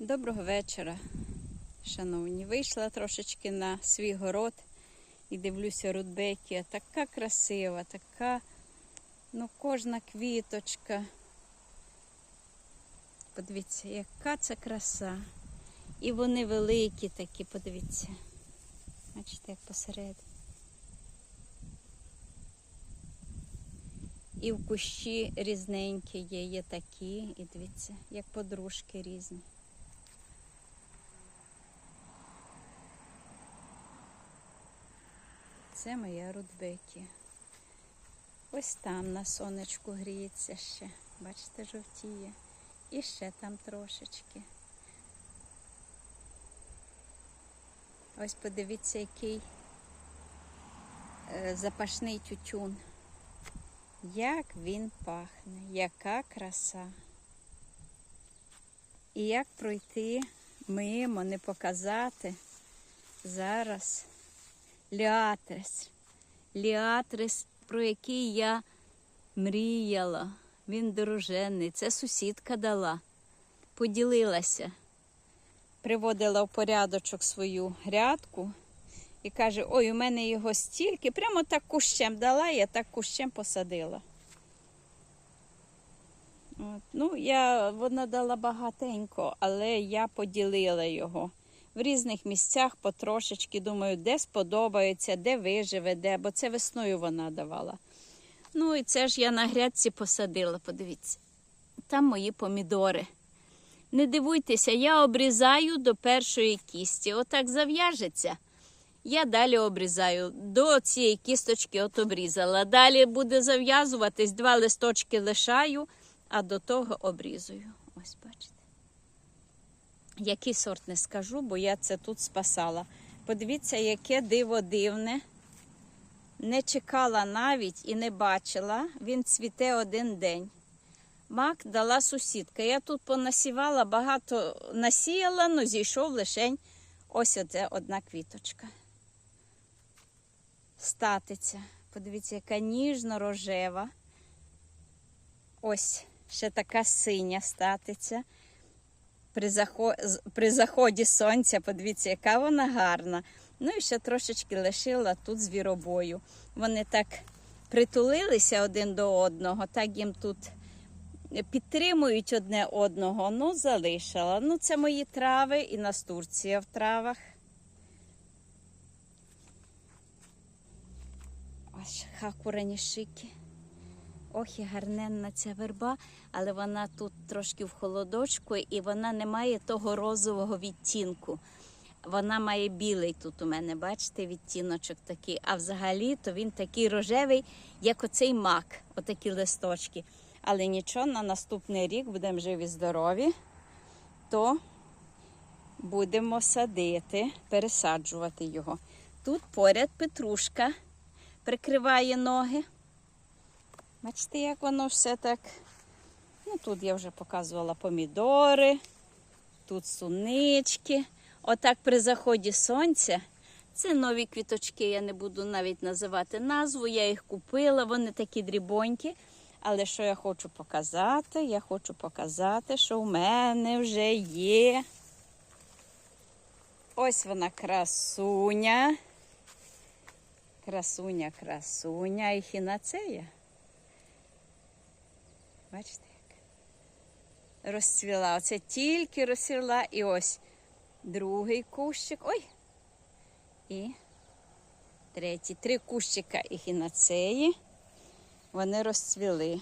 Доброго вечора, шановні. Вийшла трошечки на свій город і дивлюся рудбекія. Така красива, така, ну, кожна квіточка. Подивіться, яка це краса. І вони великі такі, подивіться. Бачите, як посередині. І в кущі різненькі є, є такі, і дивіться, як подружки різні. Це моя рудбекі. Ось там на сонечку гріється ще. Бачите, жовтіє. І ще там трошечки. Ось подивіться, який е, запашний тютюн. Як він пахне, яка краса. І як пройти мимо, не показати зараз Ліатрес. Ліатрес, про який я мріяла. Він дороженний. Це сусідка дала, поділилася, приводила в порядочок свою грядку і каже: ой, у мене його стільки, прямо так кущем дала, я так кущем посадила. От. Ну, я, вона дала багатенько, але я поділила його в різних місцях потрошечки. Думаю, де сподобається, де виживе, де, бо це весною вона давала. Ну і це ж я на грядці посадила, подивіться. Там мої помідори. Не дивуйтеся, я обрізаю до першої кісті. Отак зав'яжеться. Я далі обрізаю. До цієї кісточки от обрізала. Далі буде зав'язуватись, два листочки лишаю, а до того обрізую. Ось бачите. Який сорт не скажу, бо я це тут спасала. Подивіться, яке диво дивне. Не чекала навіть і не бачила. Він цвіте один день. Мак дала сусідка. Я тут понасівала, багато насіяла, але зійшов лишень ось оце одна квіточка. Статиця. Подивіться, яка ніжно-рожева. Ось ще така синя статиця при, захо... при заході сонця, подивіться, яка вона гарна. Ну і ще трошечки лишила тут звіробою. Вони так притулилися один до одного, так їм тут підтримують одне одного. Ну, залишила. Ну, це мої трави і настурція в травах. Ось хакуранішики. Ох, і гарненна ця верба, але вона тут трошки в холодочку і вона не має того розового відтінку. Вона має білий тут у мене, бачите, відтіночок такий. А взагалі то він такий рожевий, як оцей мак, отакі листочки. Але нічого, на наступний рік будемо живі, здорові, то будемо садити, пересаджувати його. Тут поряд петрушка прикриває ноги. Бачите, як воно все так. Ну, тут я вже показувала помідори, тут сунички. Отак при заході сонця. Це нові квіточки, я не буду навіть називати назву. Я їх купила, вони такі дрібонькі. Але що я хочу показати? Я хочу показати, що в мене вже є. Ось вона красуня. Красуня, красуня і хінацея. Бачите, як розцвіла. Оце тільки розцвіла і ось другий кущик. Ой! І третій. Три кущика ехінацеї. Вони розцвіли.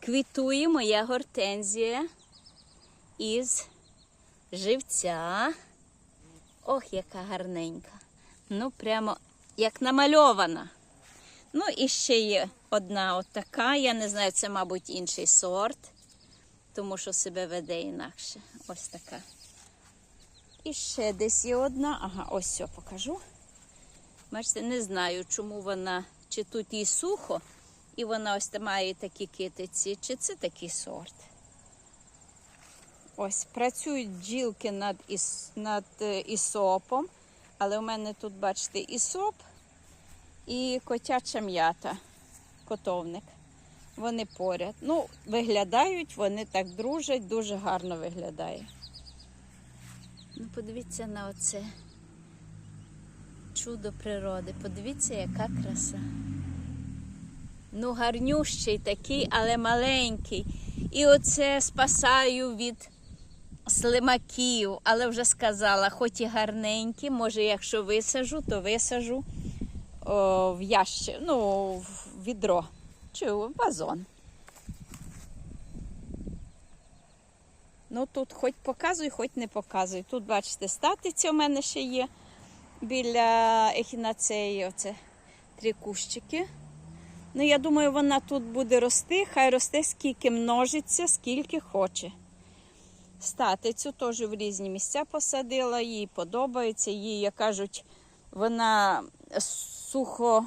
Квітує моя гортензія із живця. Ох, яка гарненька. Ну, прямо як намальована. Ну, і ще є одна от така. Я не знаю, це, мабуть, інший сорт, тому що себе веде інакше. Ось така. І ще десь є одна. Ага, ось все покажу. Бачите, не знаю, чому вона, чи тут їй сухо, і вона ось має такі китиці, чи це такий сорт. Ось працюють бджілки над, іс, над е, ісопом, але у мене тут, бачите, ісоп і котяча м'ята, котовник. Вони поряд. Ну, виглядають, вони так дружать, дуже гарно виглядає. Ну, подивіться на оце чудо природи. Подивіться, яка краса. Ну, гарнющий такий, але маленький. І оце спасаю від слимаків, але вже сказала, хоч і гарненький, може, якщо висажу, то висажу в ящик, ну, в відро чи в вазон. Ну тут хоч показуй, хоч не показуй. Тут, бачите, статиця у мене ще є біля ехінацеї. Оце три кущики. Ну, я думаю, вона тут буде рости, хай росте скільки множиться, скільки хоче. Статицю теж в різні місця посадила, їй подобається. Їй, як кажуть, вона сухо,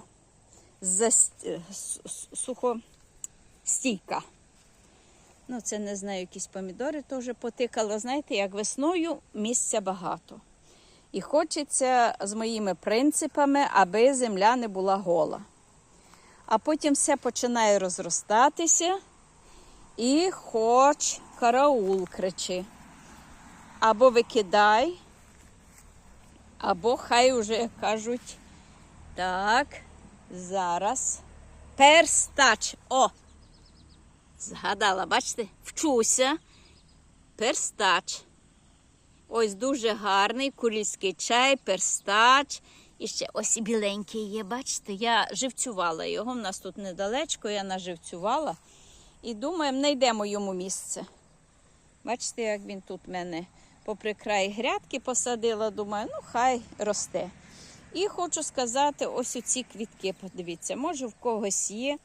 заст- с- сухо стійка. Ну, це не знаю, якісь помідори теж потикала. Знаєте, як весною місця багато. І хочеться з моїми принципами, аби земля не була гола. А потім все починає розростатися, і хоч караул кричи. Або викидай, або хай уже кажуть. Так, зараз. Перстач. О! Згадала, бачите? Вчуся. Перстач. Ось дуже гарний курільський чай, перстач. І ще ось і біленький є, бачите? Я живцювала його. У нас тут недалечко, я наживцювала. І думаємо, знайдемо йому місце. Бачите, як він тут в мене попри край грядки посадила, думаю, ну хай росте. І хочу сказати, ось оці квітки, подивіться, може в когось є.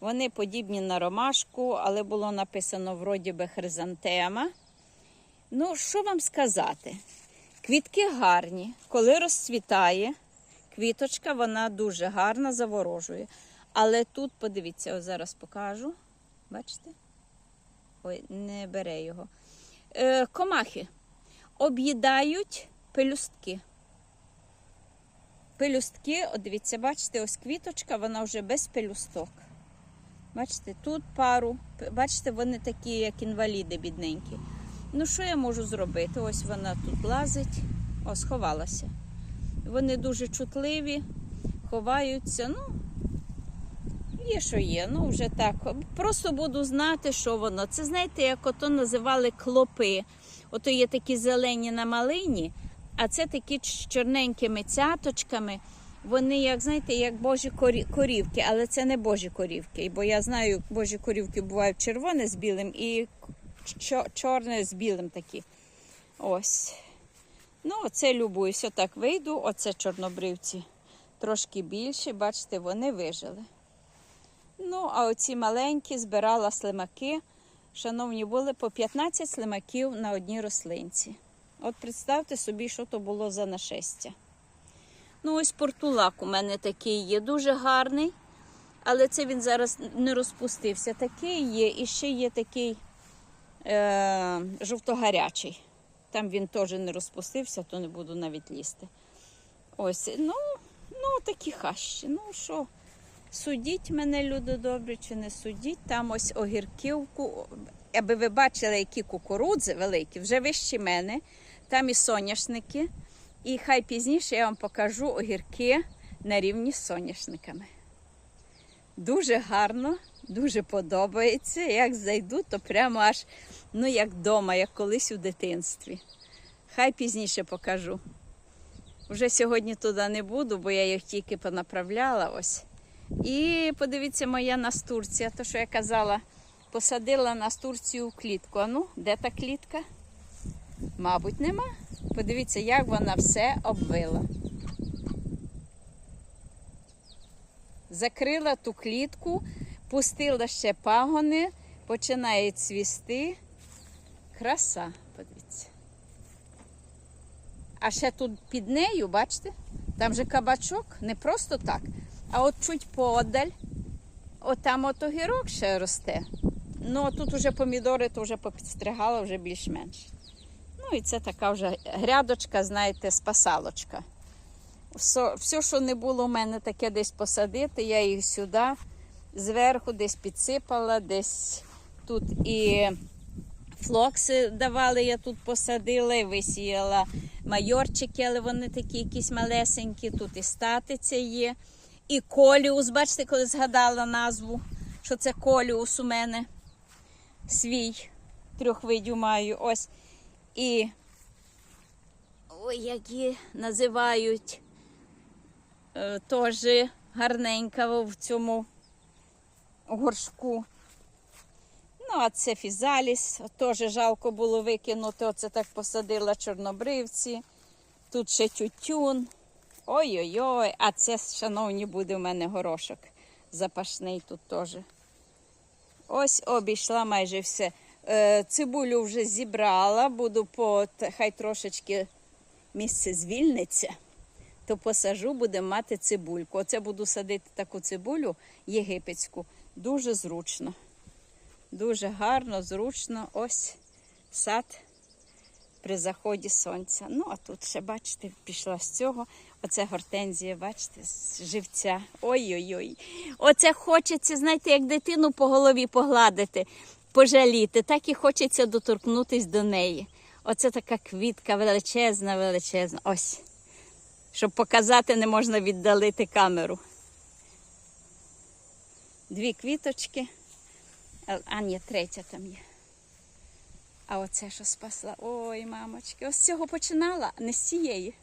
Вони подібні на ромашку, але було написано вроді би хризантема. Ну, що вам сказати? Квітки гарні, коли розцвітає, квіточка, вона дуже гарна, заворожує. Але тут, подивіться, ось зараз покажу. Бачите? Ой, не бере його. Е, комахи об'їдають пелюстки. Пелюстки, от дивіться, бачите, ось квіточка, вона вже без пелюсток. Бачите, тут пару, бачите, вони такі, як інваліди, бідненькі. Ну, що я можу зробити? Ось вона тут лазить, о, сховалася. Вони дуже чутливі, ховаються. Ну, є, що є. Ну, вже так. Просто буду знати, що воно. Це знаєте, як ото називали клопи. Ото є такі зелені на малині, а це такі з чорненькими цяточками. Вони, як знаєте, як божі корівки, але це не божі корівки. Бо я знаю, божі корівки бувають червоне з білим і чорне з білим такі. Ось. Ну, оце любуюсь. Отак вийду. Оце чорнобривці трошки більші, бачите, вони вижили. Ну, а оці маленькі збирала слимаки. Шановні, були по 15 слимаків на одній рослинці. От представте собі, що то було за нашестя. Ну, ось портулак у мене такий є, дуже гарний. Але це він зараз не розпустився. Такий є, і ще є такий е, жовтогарячий. Там він теж не розпустився, то не буду навіть лізти. Ось, ну, ну такі хащі. Ну що, судіть мене, люди добрі, чи не судіть. Там ось огірківку, аби ви бачили, які кукурудзи великі, вже вищі мене. Там і соняшники. І хай пізніше я вам покажу огірки на рівні з соняшниками. Дуже гарно, дуже подобається. Як зайду, то прямо аж ну, як вдома, як колись у дитинстві. Хай пізніше покажу. Вже сьогодні туди не буду, бо я їх тільки понаправляла ось. І подивіться, моя настурція. То, що я казала, посадила настурцію в клітку. А ну, де та клітка? Мабуть, нема. Подивіться, як вона все обвила. Закрила ту клітку, пустила ще пагони, починає цвісти. Краса, подивіться. А ще тут під нею, бачите, там же кабачок, не просто так. А от чуть подаль, от там от огірок ще росте. Ну, а тут вже помідори то вже попідстригала, вже більш-менш. І це така вже грядочка, знаєте, спасалочка. Все, все, що не було в мене таке десь посадити, я їх сюди зверху десь підсипала, десь тут і Флокси давали, я тут посадила, і висіяла майорчики, але вони такі якісь малесенькі. Тут і статиця є. І коліус, бачите, коли згадала назву, що це коліус у мене свій трьох видів маю. Ось. І ой, які називають е, теж гарненька в цьому горшку. Ну, а це фізаліс, теж жалко було викинути. Оце так посадила чорнобривці. Тут ще тютюн. Ой-ой-ой, а це, шановні, буде в мене горошок запашний тут теж. Ось обійшла майже все. Е, цибулю вже зібрала, буду по хай трошечки місце звільниться, то посажу, будемо мати цибульку. Оце буду садити таку цибулю єгипетську. Дуже зручно. Дуже гарно, зручно. Ось сад при заході сонця. Ну, а тут ще, бачите, пішла з цього. Оце гортензія, бачите, з живця. Ой-ой-ой. Оце хочеться, знаєте, як дитину по голові погладити, пожаліти. Так і хочеться доторкнутися до неї. Оце така квітка величезна, величезна. Ось. Щоб показати, не можна віддалити камеру. Дві квіточки. А, А, ні, третя там є. А оце що спасла. Ой, мамочки, ось з цього починала, не з цієї.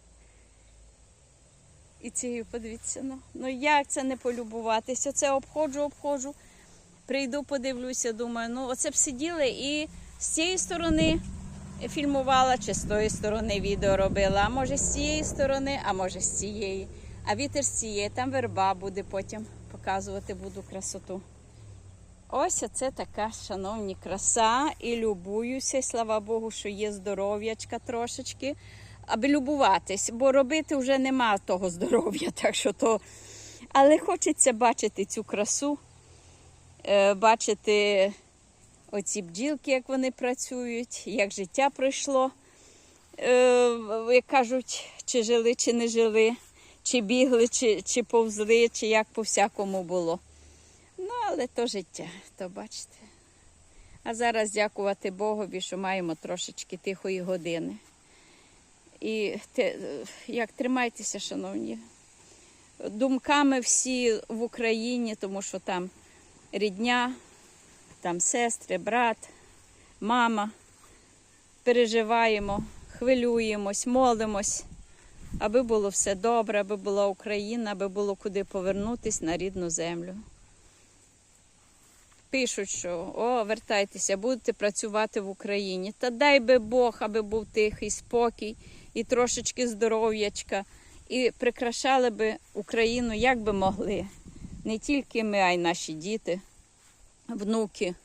І цією, подивіться, ну, ну як це не полюбуватися? Це обходжу, обходжу. Прийду, подивлюся, думаю, ну оце б сиділи і з цієї сторони фільмувала, чи з тої сторони відео робила, а може з цієї сторони, а може з цієї. А вітер з цієї, там верба буде потім показувати буду красоту. Ось оце така, шановні, краса. І любуюся. Слава Богу, що є здоров'ячка трошечки, аби любуватись, бо робити вже нема того здоров'я. так що то... Але хочеться бачити цю красу, бачити оці бджілки, як вони працюють, як життя пройшло. Е, Як кажуть, чи жили, чи не жили, чи бігли, чи, чи повзли, чи як по всякому було. Ну, але то життя, то бачите. А зараз дякувати Богові, що маємо трошечки тихої години. І те, як тримайтеся, шановні, думками всі в Україні, тому що там рідня, там сестри, брат, мама. Переживаємо, хвилюємось, молимось, аби було все добре, аби була Україна, аби було куди повернутися на рідну землю пишуть, що о, вертайтеся, будете працювати в Україні. Та дай би Бог, аби був тихий спокій і трошечки здоров'ячка, і прикрашали би Україну як би могли. Не тільки ми, а й наші діти, внуки,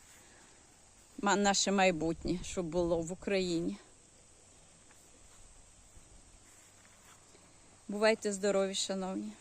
наше майбутнє, щоб було в Україні. Бувайте здорові, шановні.